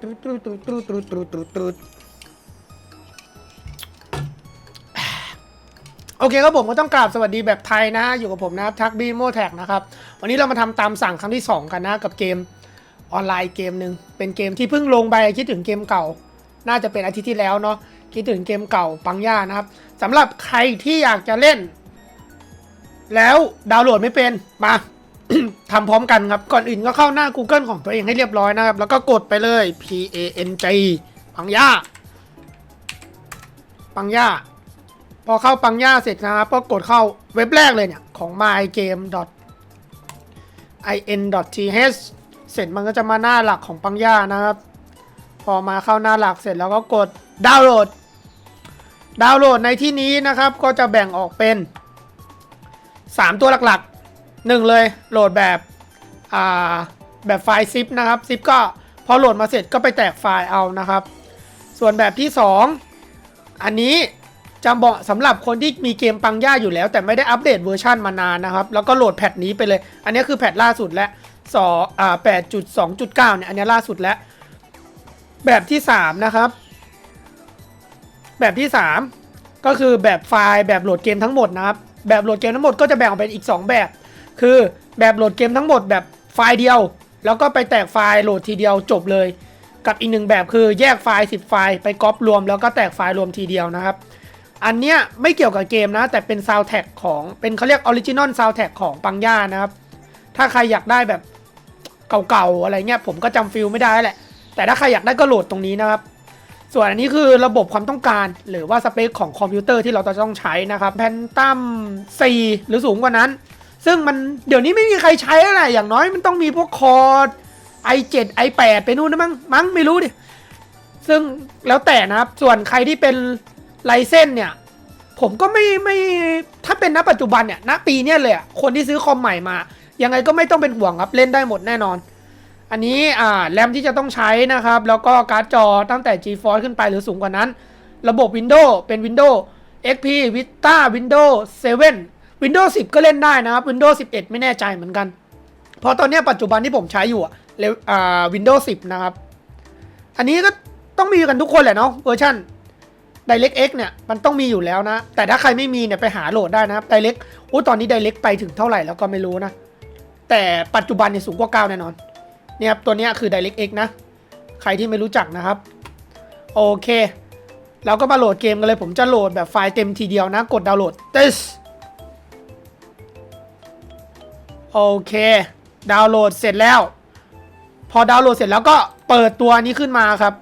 ตรูดตรูดตรูดตรูดตรูดตรูดตรูดตรูดโอเคครับผมก็ต้องกราบสวัสดีแบบไทยนะอยู่กับผมนะครับทักบีโมแท็กนะครับ วันนี้เรามาทำตามสั่งครั้งที่ 2 กันนะ กับเกมออนไลน์เกมหนึ่งเป็นเกมที่เพิ่งลงไปคิดถึงเกมเก่า น่าจะเป็นอาทิตย์ที่แล้วเนาะคิดถึงเกมเก่าปังย่านะครับสำหรับใครที่อยากจะเล่น แล้วดาวน์โหลดไม่เป็นมา ทำพร้อมกันครับ ก่อนอื่นก็เข้าหน้า Google ของตัวเองให้เรียบร้อยนะครับ แล้วก็กดไปเลย P A N G ปังย่า ปังย่า พอเข้าปังย่าเสร็จนะครับ ก็กดเข้าเว็บแรกเลยเนี่ย ของ mygame in th เสร็จมันก็จะมาหน้าหลักของปังย่านะครับ พอมาเข้าหน้าหลักเสร็จแล้วก็กดดาวน์โหลด ดาวน์โหลดในที่นี้นะครับ ก็จะแบ่งออกเป็น 3 ตัวหลัก หนึ่งเลยโหลดแบบอ่าแบบไฟล์ซิปนะครับซิปก็พอโหลดมาเสร็จก็ไปแตกไฟล์เอานะครับ ส่วนแบบที่ 2 อันนี้จะเหมาะสำหรับคนที่มีเกมปังย่าอยู่แล้ว แต่ไม่ได้อัปเดตเวอร์ชันมานานนะครับ แล้วก็โหลดแพทนี้ไปเลย อันนี้คือแพทล่าสุดและสออ่า8.2.9เนี่ยอันนี้ล่าสุดแล้ว แบบที่ 3 นะครับ แบบที่ 3 ก็คือแบบไฟล์แบบโหลดเกมทั้งหมดนะครับ แบบโหลดเกมทั้งหมดก็จะแบ่งออกเป็นอีก 2 แบบ คือแบบโหลดเกมทั้งหมดแบบไฟล์เดียว แล้วก็ไปแตกไฟล์โหลดทีเดียวจบเลย กับอีกหนึ่งแบบคือแยกไฟล์ 10 ไฟล์ไปก๊อปรวม แล้วก็แตกไฟล์รวมทีเดียวนะครับ อันเนี้ยไม่เกี่ยวกับเกมนะ แต่เป็นซาวแท็กของเป็นเขาเรียกออริจินอลซาวแท็กของปังย่านะครับ ถ้าใครอยากได้แบบเก่าๆอะไรเงี้ยผมก็จำฟิลไม่ได้แหละ แต่ถ้าใครอยากได้ก็โหลดตรงนี้นะครับส่วนอันนี้คือระบบความต้องการหรือว่าสเปคของคอมพิวเตอร์ที่เราจะต้องใช้นะครับแพนตัม4หรือสูงกว่านั้น ซึ่งมันเดี๋ยวนี้ไม่มีใครใช้อะไรอย่างน้อยมันต้องมีพวกคอร์ด i7 i8 ไปนู่นนะมั้งมั้งไม่รู้ดิ ซึ่งแล้วแต่นะครับ ส่วนใครที่เป็นไลเซนเนี่ย ผมก็ไม่ไม่ถ้าเป็นณปัจจุบันเนี่ยณปีเนี้ยเลยอะคนที่ซื้อคอมใหม่มา ยังไงก็ไม่ต้องเป็นห่วงครับเล่นได้หมดแน่นอน อันนี้อ่าแรมที่จะต้องใช้นะครับ แล้วก็การ์ดจอตั้งแต่ GeForce ขึ้นไปหรือสูงกว่านั้น ระบบ Windows เป็น Windows XP Vista Windows 7 Windows 10 ก็เล่นได้นะครับ Windows 11 ไม่แน่ใจเหมือนกัน เพราะตอนนี้ปัจจุบันที่ผมใช้อยู่อะเรวอ่า Windows 10 นะครับ อันนี้ก็ต้องมีกันทุกคนแหละเนาะเวอร์ชัน DirectX เนี่ยมันต้องมีอยู่แล้วนะ แต่ถ้าใครไม่มีเนี่ยไปหาโหลดได้นะครับ Direct โอ้ตอนนี้ Direct ไปถึงเท่าไหร่แล้วก็ไม่รู้นะ แต่ปัจจุบันเนี่ยสูงกว่า 9 แน่นอนเนี่ยครับตัวนี้คือ DirectX นะ ใครที่ไม่รู้จักนะครับ โอเคเราก็มาโหลดเกมกันเลยผมจะโหลดแบบไฟล์เต็มทีเดียวนะ กดดาวน์โหลด this โอเค ดาวน์โหลดเสร็จแล้ว พอดาวน์โหลดเสร็จแล้วก็เปิดตัวนี้ขึ้นมาครับ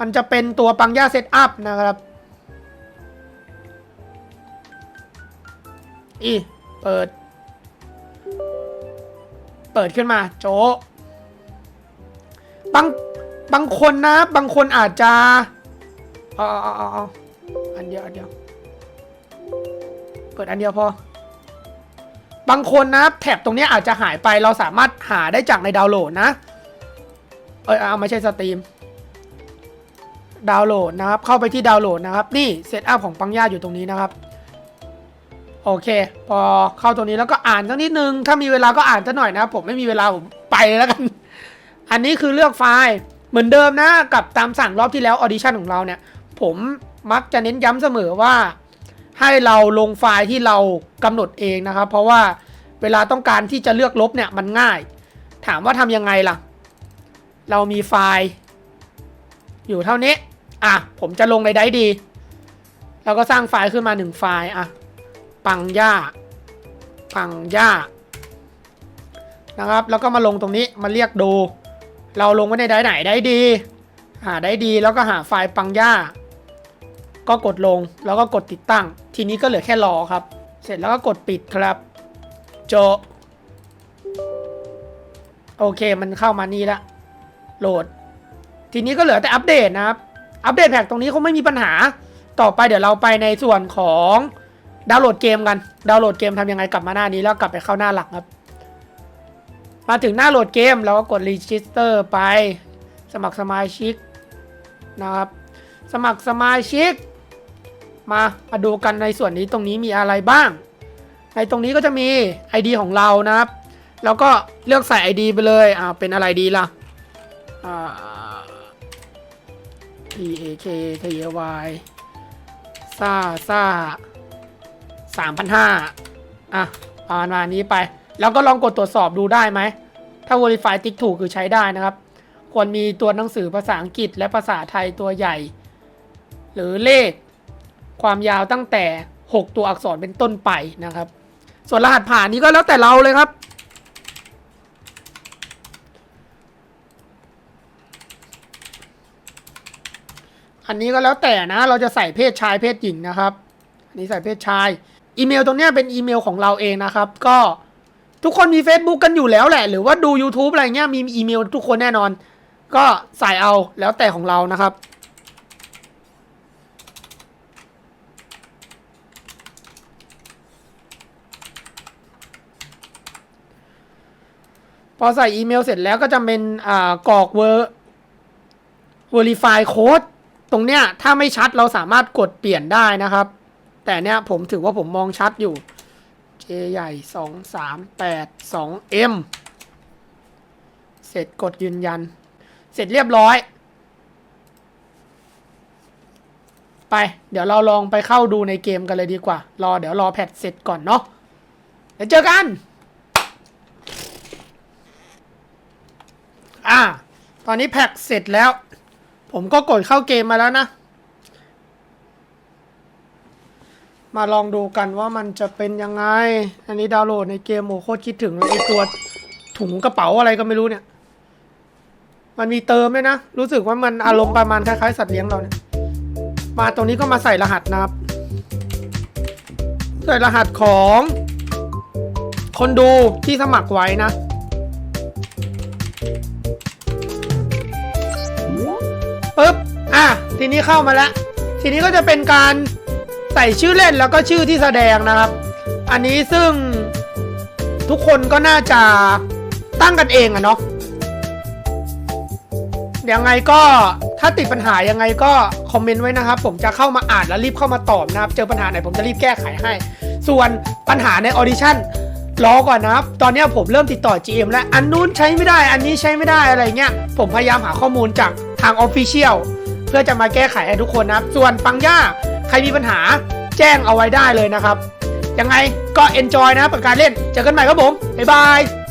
มันจะเป็นตัวปังย่าเซตอัพนะครับอีเปิด เปิดขึ้นมา โจบางบางคนนะ บางคนอาจจะอาเอาเอาเออันเดียวอันเดียว เปิดอันเดียวพอ บางคนนะแท็บตรงนี้อาจจะหายไปเราสามารถหาได้จากในดาวน์โหลดนะ เออเอาไม่ใช่สตรีมดาวน์โหลดนะครับ เข้าไปที่ดาวน์โหลดนะครับ นี่เซตอัพของปังย่าอยู่ตรงนี้นะครับ โอเค พอเข้าตรงนี้แล้วก็อ่านสักนิดนึง ถ้ามีเวลาก็อ่านสักหน่อยนะผมไม่มีเวลาผมไปแล้วกัน อันนี้คือเลือกไฟล์เหมือนเดิมนะ กับตามสั่งรอบที่แล้วออดิชั่นของเราเนี่ย ผมมักจะเน้นย้ำเสมอว่า ให้เราลงไฟล์ที่เรากำหนดเองนะครับ เพราะว่าเวลาต้องการที่จะเลือกลบเนี่ยมันง่าย ถามว่าทำยังไงล่ะ เรามีไฟล์ อยู่เท่านี้ อะ ผมจะลงในไดดี แล้วก็สร้างไฟล์ขึ้นมาหนึ่งไฟล์อะ ปังย่า ปังย่า นะครับ แล้วก็มาลงตรงนี้มาเรียกดู เราลงไว้ในไดไหนได้ดี หาได้ดี แล้วก็หาไฟล์ปังย่า ก็กดลงแล้วก็กดติดตั้ง ทีนี้ก็เหลือแค่รอครับ เสร็จแล้วก็กดปิดครับโจโอเคมันเข้ามานี่ละโหลด ทีนี้ก็เหลือแต่อัปเดตนะครับ อัปเดตแพ็กตรงนี้คงไม่มีปัญหา ต่อไปเดี๋ยวเราไปในส่วนของดาวน์โหลดเกมกัน ดาวน์โหลดเกมทำยังไงกลับมาหน้านี้แล้วกลับไปเข้าหน้าหลักครับ มาถึงหน้าโหลดเกมเราก็กด register ไป สมัครสมาชิกนะครับ สมัครสมาชิก มามาดูกันในส่วนนี้ตรงนี้มีอะไรบ้าง ในตรงนี้ก็จะมี ID ของเรานะครับ แล้วก็เลือกใส่ ID ไปเลยอ่าเป็นอะไรดีล่ะอ่า P A K K A Y ซ่าซ่าสามพันห้าอะประมาณนี้ไป แล้วก็ลองกดตรวจสอบดูได้ไหม ถ้า Verify ติ๊กถูกคือใช้ได้นะครับ ควรมีตัวหนังสือภาษาอังกฤษและภาษาไทยตัวใหญ่ หรือเลข ความยาวตั้งแต่ 6 ตัวอักษรเป็นต้นไปนะครับ ส่วนรหัสผ่านนี้ก็แล้วแต่เราเลยครับ อันนี้ก็แล้วแต่นะ เราจะใส่เพศชายเพศหญิงนะครับ อันนี้ใส่เพศชาย อีเมลตรงนี้เป็นอีเมลของเราเองนะครับ ก็ทุกคนมี Facebook กันอยู่แล้วแหละ หรือว่าดู YouTube อะไรเงี้ยมีอีเมลทุกคนแน่นอน ก็ใส่เอาแล้วแต่ของเรานะครับ อใส่อีเมลเสร็จแล้วก็จะเป็นอ่ากรอกเวอร์ Verify Code ตรงเนี้ยถ้าไม่ชัดเราสามารถกดเปลี่ยนได้นะครับ แต่เนี้ยผมถือว่าผมมองชัดอยู่ J ใหญ่2 3 8 2 M เสร็จกดยืนยัน เสร็จเรียบร้อย ไป เดี๋ยวเราลองไปเข้าดูในเกมกันเลยดีกว่า รอเดี๋ยวรอแพทเสร็จก่อนเนาะเดี๋ยวเจอกัน อ่า ตอนนี้แพ็กเสร็จแล้ว ผมก็กดเข้าเกมมาแล้วนะ มาลองดูกันว่ามันจะเป็นยังไง อันนี้ดาวน์โหลดในเกมโอโคตรคิดถึงเลยไอตัวถุงกระเป๋าอะไรก็ไม่รู้เนี่ย มันมีเติมด้วยนะ รู้สึกว่ามันอารมณ์ประมาณคล้ายๆสัตว์เลี้ยงเราเนี่ยมาตรงนี้ก็มาใส่รหัสนะครับ ใส่รหัสของคนดูที่สมัครไว้นะ ปึ๊บอะทีนี้เข้ามาแล้ว ทีนี้ก็จะเป็นการใส่ชื่อเล่นแล้วก็ชื่อที่แสดงนะครับ อันนี้ซึ่งทุกคนก็น่าจะตั้งกันเองอะเนาะยังไงก็ถ้าติดปัญหายังไงก็คอมเมนต์ไว้นะครับ ผมจะเข้ามาอ่านแล้วรีบเข้ามาตอบนะครับ เจอปัญหาไหนผมจะรีบแก้ไขให้ ส่วนปัญหาในออดิชั่นรอก่อนนะครับ ตอนนี้ผมเริ่มติดต่อ GM แล้ว อันนู้นใช้ไม่ได้ อันนี้ใช้ไม่ได้อะไรเงี้ย ผมพยายามหาข้อมูลจาก ทางออฟฟิเชียลเพื่อจะมาแก้ไขให้ทุกคนนะครับ ส่วนปังย่าใครมีปัญหาแจ้งเอาไว้ได้เลยนะครับ ยังไงก็ enjoy นะกับการเล่น เจอกันใหม่ครับผม บ๊ายบาย